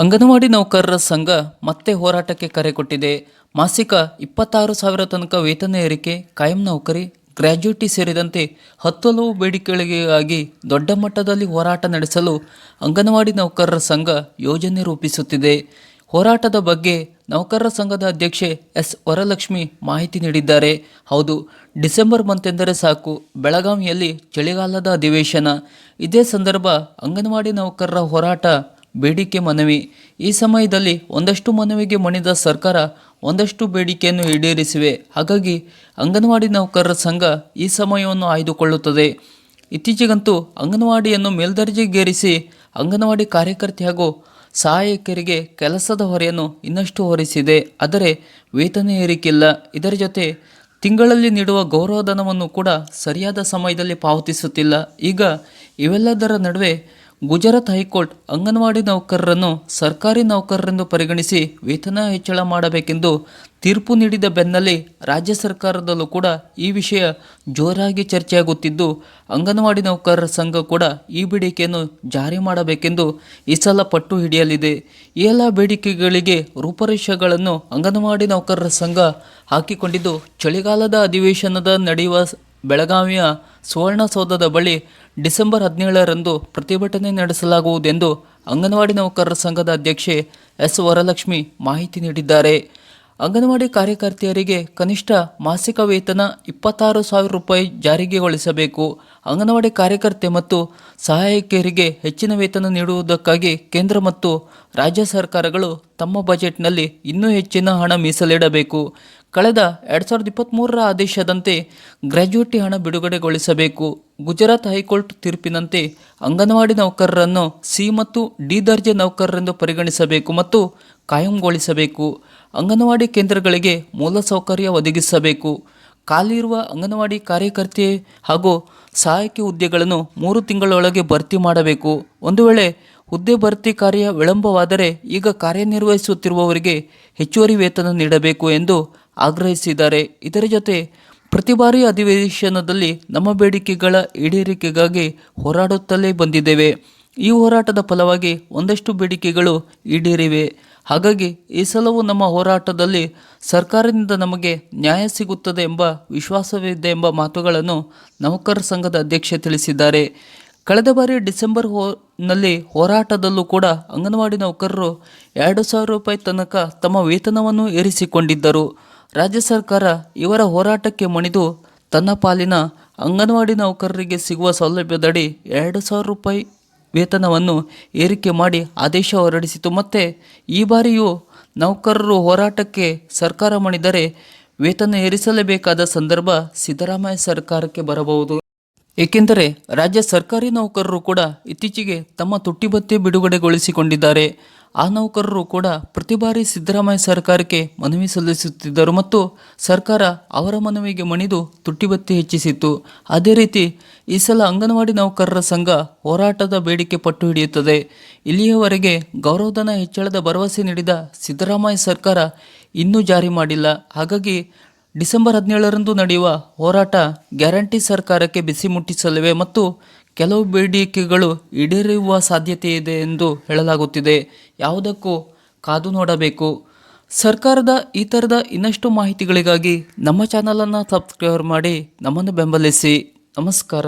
ಅಂಗನವಾಡಿ ನೌಕರರ ಸಂಘ ಮತ್ತೆ ಹೋರಾಟಕ್ಕೆ ಕರೆ ಕೊಟ್ಟಿದೆ. ಮಾಸಿಕ ಇಪ್ಪತ್ತಾರು ಸಾವಿರ ತನಕ ವೇತನ ಏರಿಕೆ, ಕಾಯಂ ನೌಕರಿ ಗ್ರ್ಯಾಜ್ಯುಟಿ ಸೇರಿದಂತೆ ಹತ್ತಲವು ಬೇಡಿಕೆಗಳಿಗಾಗಿ ದೊಡ್ಡ ಮಟ್ಟದಲ್ಲಿ ಹೋರಾಟ ನಡೆಸಲು ಅಂಗನವಾಡಿ ನೌಕರರ ಸಂಘ ಯೋಜನೆ ರೂಪಿಸುತ್ತಿದೆ. ಹೋರಾಟದ ಬಗ್ಗೆ ನೌಕರರ ಸಂಘದ ಅಧ್ಯಕ್ಷೆ ಎಸ್. ವರಲಕ್ಷ್ಮಿ ಮಾಹಿತಿ ನೀಡಿದ್ದಾರೆ. ಹೌದು, ಡಿಸೆಂಬರ್ ಮಂತ್ ಎಂದರೆ ಸಾಕು. ಬೆಳಗಾವಿಯಲ್ಲಿ ಚಳಿಗಾಲದ ಅಧಿವೇಶನ. ಇದೇ ಸಂದರ್ಭ ಅಂಗನವಾಡಿ ನೌಕರರ ಹೋರಾಟ ಬೇಡಿಕೆ ಮನವಿ. ಈ ಸಮಯದಲ್ಲಿ ಒಂದಷ್ಟು ಮನವಿಗೆ ಮಣಿದ ಸರ್ಕಾರ ಒಂದಷ್ಟು ಬೇಡಿಕೆಯನ್ನು ಈಡೇರಿಸಿವೆ. ಹಾಗಾಗಿ ಅಂಗನವಾಡಿ ನೌಕರರ ಸಂಘ ಈ ಸಮಯವನ್ನು ಆಯ್ದುಕೊಳ್ಳುತ್ತದೆ. ಇತ್ತೀಚೆಗಂತೂ ಅಂಗನವಾಡಿಯನ್ನು ಮೇಲ್ದರ್ಜೆಗೇರಿಸಿ ಅಂಗನವಾಡಿ ಕಾರ್ಯಕರ್ತೆ ಹಾಗೂ ಸಹಾಯಕರಿಗೆ ಕೆಲಸದ ಹೊರೆಯನ್ನು ಇನ್ನಷ್ಟು ಹೊರಿಸಿದೆ. ಆದರೆ ವೇತನ ಏರಿಕೆಯಿಲ್ಲ. ಇದರ ಜೊತೆ ತಿಂಗಳಲ್ಲಿ ನೀಡುವ ಗೌರವಧನವನ್ನು ಕೂಡ ಸರಿಯಾದ ಸಮಯದಲ್ಲಿ ಪಾವತಿಸುತ್ತಿಲ್ಲ. ಈಗ ಇವೆಲ್ಲದರ ನಡುವೆ ಗುಜರಾತ್ ಹೈಕೋರ್ಟ್ ಅಂಗನವಾಡಿ ನೌಕರರನ್ನು ಸರ್ಕಾರಿ ನೌಕರರೆಂದು ಪರಿಗಣಿಸಿ ವೇತನ ಹೆಚ್ಚಳ ಮಾಡಬೇಕೆಂದು ತೀರ್ಪು ನೀಡಿದ ಬೆನ್ನಲ್ಲೇ ರಾಜ್ಯ ಸರ್ಕಾರದಲ್ಲೂ ಕೂಡ ಈ ವಿಷಯ ಜೋರಾಗಿ ಚರ್ಚೆಯಾಗುತ್ತಿದ್ದು, ಅಂಗನವಾಡಿ ನೌಕರರ ಸಂಘ ಕೂಡ ಈ ಬೇಡಿಕೆಯನ್ನು ಜಾರಿ ಮಾಡಬೇಕೆಂದು ಈ ಸಲ ಪಟ್ಟು ಹಿಡಿಯಲಿದೆ. ಈ ಎಲ್ಲ ಬೇಡಿಕೆಗಳಿಗೆ ರೂಪರೇಷೆಗಳನ್ನು ಅಂಗನವಾಡಿ ನೌಕರರ ಸಂಘ ಹಾಕಿಕೊಂಡಿದ್ದು, ಚಳಿಗಾಲದ ಅಧಿವೇಶನದ ನಡೆಯುವ ಬೆಳಗಾವಿಯ ಸುವರ್ಣಸೌಧದ ಬಳಿ ಡಿಸೆಂಬರ್ ಹದಿನೇಳರಂದು ಪ್ರತಿಭಟನೆ ನಡೆಸಲಾಗುವುದೆಂದು ಅಂಗನವಾಡಿ ನೌಕರರ ಸಂಘದ ಅಧ್ಯಕ್ಷೆ ಎಸ್ ವರಲಕ್ಷ್ಮಿ ಮಾಹಿತಿ ನೀಡಿದ್ದಾರೆ. ಅಂಗನವಾಡಿ ಕಾರ್ಯಕರ್ತೆಯರಿಗೆ ಕನಿಷ್ಠ ಮಾಸಿಕ ವೇತನ ಇಪ್ಪತ್ತಾರು ಸಾವಿರ ರೂಪಾಯಿ ಜಾರಿಗೆಗೊಳಿಸಬೇಕು. ಅಂಗನವಾಡಿ ಕಾರ್ಯಕರ್ತೆ ಮತ್ತು ಸಹಾಯಕಿಯರಿಗೆ ಹೆಚ್ಚಿನ ವೇತನ ನೀಡುವುದಕ್ಕಾಗಿ ಕೇಂದ್ರ ಮತ್ತು ರಾಜ್ಯ ಸರ್ಕಾರಗಳು ತಮ್ಮ ಬಜೆಟ್ನಲ್ಲಿ ಇನ್ನೂ ಹೆಚ್ಚಿನ ಹಣ ಮೀಸಲಿಡಬೇಕು. ಕಳೆದ ಎರಡು ಸಾವಿರದ ಇಪ್ಪತ್ತ್ಮೂರರ ಆದೇಶದಂತೆ ಗ್ರ್ಯಾಜ್ಯುಟಿ ಹಣ ಬಿಡುಗಡೆಗೊಳಿಸಬೇಕು. ಗುಜರಾತ್ ಹೈಕೋರ್ಟ್ ತೀರ್ಪಿನಂತೆ ಅಂಗನವಾಡಿ ನೌಕರರನ್ನು ಸಿ ಮತ್ತು ಡಿ ದರ್ಜೆ ನೌಕರರೆಂದು ಪರಿಗಣಿಸಬೇಕು ಮತ್ತು ಕಾಯಂಗೊಳಿಸಬೇಕು. ಅಂಗನವಾಡಿ ಕೇಂದ್ರಗಳಿಗೆ ಮೂಲಸೌಕರ್ಯ ಒದಗಿಸಬೇಕು. ಖಾಲಿ ಇರುವ ಅಂಗನವಾಡಿ ಕಾರ್ಯಕರ್ತೆ ಹಾಗೂ ಸಹಾಯಕಿ ಹುದ್ದೆಗಳನ್ನು ಮೂರು ತಿಂಗಳೊಳಗೆ ಭರ್ತಿ ಮಾಡಬೇಕು. ಒಂದು ವೇಳೆ ಹುದ್ದೆ ಭರ್ತಿ ಕಾರ್ಯ ವಿಳಂಬವಾದರೆ ಈಗ ಕಾರ್ಯನಿರ್ವಹಿಸುತ್ತಿರುವವರಿಗೆ ಹೆಚ್ಚುವರಿ ವೇತನ ನೀಡಬೇಕು ಎಂದು ಆಗ್ರಹಿಸಿದ್ದಾರೆ. ಇದರ ಜೊತೆ ಪ್ರತಿ ಬಾರಿ ಅಧಿವೇಶನದಲ್ಲಿ ನಮ್ಮ ಬೇಡಿಕೆಗಳ ಈಡೇರಿಕೆಗಾಗಿ ಹೋರಾಡುತ್ತಲೇ ಬಂದಿದ್ದೇವೆ. ಈ ಹೋರಾಟದ ಫಲವಾಗಿ ಒಂದಷ್ಟು ಬೇಡಿಕೆಗಳು ಈಡೇರಿವೆ. ಹಾಗಾಗಿ ಈ ಸಲವೂ ನಮ್ಮ ಹೋರಾಟದಲ್ಲಿ ಸರ್ಕಾರದಿಂದ ನಮಗೆ ನ್ಯಾಯ ಸಿಗುತ್ತದೆ ಎಂಬ ವಿಶ್ವಾಸವಿದೆ ಎಂಬ ಮಾತುಗಳನ್ನು ನೌಕರ ಸಂಘದ ಅಧ್ಯಕ್ಷೆ ತಿಳಿಸಿದ್ದಾರೆ. ಕಳೆದ ಬಾರಿ ಡಿಸೆಂಬರ್ ಹೋ, ನಲ್ಲಿ ಹೋರಾಟದಲ್ಲೂ ಕೂಡ ಅಂಗನವಾಡಿ ನೌಕರರು ಎರಡು ಸಾವಿರ ರೂಪಾಯಿ ತನಕ ತಮ್ಮ ವೇತನವನ್ನು ಏರಿಸಿಕೊಂಡಿದ್ದರು. ರಾಜ್ಯ ಸರ್ಕಾರ ಇವರ ಹೋರಾಟಕ್ಕೆ ಮಣಿದು ತನ್ನ ಪಾಲಿನ ಅಂಗನವಾಡಿ ನೌಕರರಿಗೆ ಸಿಗುವ ಸೌಲಭ್ಯದಡಿ ಎರಡು ಸಾವಿರ ರೂಪಾಯಿ ವೇತನವನ್ನು ಏರಿಕೆ ಮಾಡಿ ಆದೇಶ ಹೊರಡಿಸಿತು. ಮತ್ತು ಈ ಬಾರಿಯೂ ನೌಕರರು ಹೋರಾಟಕ್ಕೆ ಸರ್ಕಾರ ಮಣಿದರೆ ವೇತನ ಏರಿಸಲೇಬೇಕಾದ ಸಂದರ್ಭ ಸಿದ್ದರಾಮಯ್ಯ ಸರ್ಕಾರಕ್ಕೆ ಬರಬಹುದು. ಏಕೆಂದರೆ ರಾಜ್ಯ ಸರ್ಕಾರಿ ನೌಕರರು ಕೂಡ ಇತ್ತೀಚೆಗೆ ತಮ್ಮ ತುಟ್ಟಿಬತ್ತಿ ಬಿಡುಗಡೆಗೊಳಿಸಿಕೊಂಡಿದ್ದಾರೆ. ಆ ನೌಕರರು ಕೂಡ ಪ್ರತಿ ಬಾರಿ ಸಿದ್ದರಾಮಯ್ಯ ಸರ್ಕಾರಕ್ಕೆ ಮನವಿ ಸಲ್ಲಿಸುತ್ತಿದ್ದರು ಮತ್ತು ಸರ್ಕಾರ ಅವರ ಮನವಿಗೆ ಮಣಿದು ತುಟ್ಟಿಬತ್ತಿ ಹೆಚ್ಚಿಸಿತ್ತು. ಅದೇ ರೀತಿ ಈ ಸಲ ಅಂಗನವಾಡಿ ನೌಕರರ ಸಂಘ ಹೋರಾಟದ ಬೇಡಿಕೆ ಪಟ್ಟು ಹಿಡಿಯುತ್ತದೆ. ಇಲ್ಲಿಯವರೆಗೆ ಗೌರವಧನ ಹೆಚ್ಚಳದ ಭರವಸೆ ನೀಡಿದ ಸಿದ್ದರಾಮಯ್ಯ ಸರ್ಕಾರ ಇನ್ನೂ ಜಾರಿ ಮಾಡಿಲ್ಲ. ಹಾಗಾಗಿ ಡಿಸೆಂಬರ್ ಹದಿನೇಳರಂದು ನಡೆಯುವ ಹೋರಾಟ ಗ್ಯಾರಂಟಿ ಸರ್ಕಾರಕ್ಕೆ ಬಿಸಿ ಮುಟ್ಟಿಸಲಿವೆ ಮತ್ತು ಕೆಲವು ಬೇಡಿಕೆಗಳು ಈಡೇರುವ ಸಾಧ್ಯತೆ ಇದೆ ಎಂದು ಹೇಳಲಾಗುತ್ತಿದೆ. ಯಾವುದಕ್ಕೂ ಕಾದು ನೋಡಬೇಕು. ಸರ್ಕಾರದ ಈ ಥರದ ಇನ್ನಷ್ಟು ಮಾಹಿತಿಗಳಿಗಾಗಿ ನಮ್ಮ ಚಾನಲನ್ನು ಸಬ್ಸ್ಕ್ರೈಬ್ ಮಾಡಿ ನಮ್ಮನ್ನು ಬೆಂಬಲಿಸಿ. ನಮಸ್ಕಾರ.